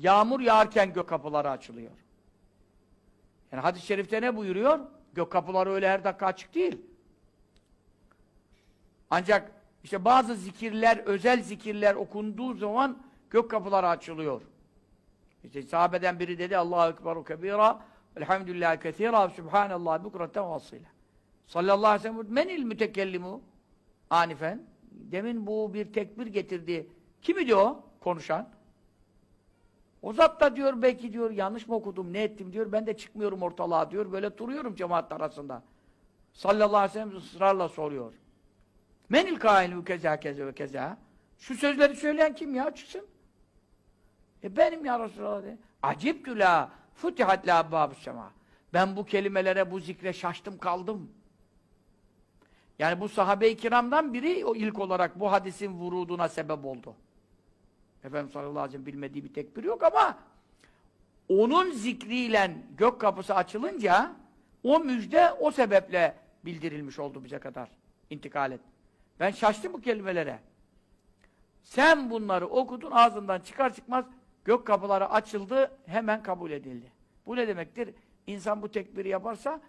Yağmur yağarken gök kapıları açılıyor. Yani hadis-i şerifte ne buyuruyor? Gök kapıları öyle her dakika açık değil. Ancak işte bazı zikirler, özel zikirler okunduğu zaman gök kapıları açılıyor. İşte sahabeden biri dedi Allahu Ekber kebira Elhamdülillah kethira Subhanallah bukreten vasıyla. Sallallahu aleyhi ve sellem menil mütekellimu anifen. Demin bu bir tekbir getirdi. Kimi diyor konuşan? O zat da diyor belki diyor yanlış mı okudum ne ettim diyor ben de çıkmıyorum ortalığa diyor böyle duruyorum cemaat arasında. Sallallahu aleyhi ve sellem ısrarla soruyor. Menil kainu keza keza ve keza. Şu sözleri söyleyen kim ya çıksın? E benim ya Resulallah dedi. Acibtü la futihat la sema. Ben bu kelimelere, bu zikre şaştım kaldım. Yani bu sahabe-i kiramdan biri o ilk olarak bu hadisin vuruduna sebep oldu. Efendimiz sallallahu aleyhi ve sellem bilmediği bir tekbir yok ama onun zikriyle gök kapısı açılınca o müjde o sebeple bildirilmiş oldu bize kadar. intikal et. Ben şaştım bu kelimelere. Sen bunları okudun ağzından çıkar çıkmaz gök kapıları açıldı hemen kabul edildi. Bu ne demektir? İnsan bu tekbiri yaparsa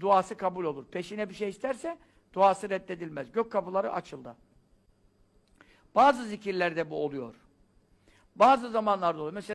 duası kabul olur. Peşine bir şey isterse duası reddedilmez. Gök kapıları açıldı. Bazı zikirlerde bu oluyor. Bazı zamanlarda oluyor. Mesela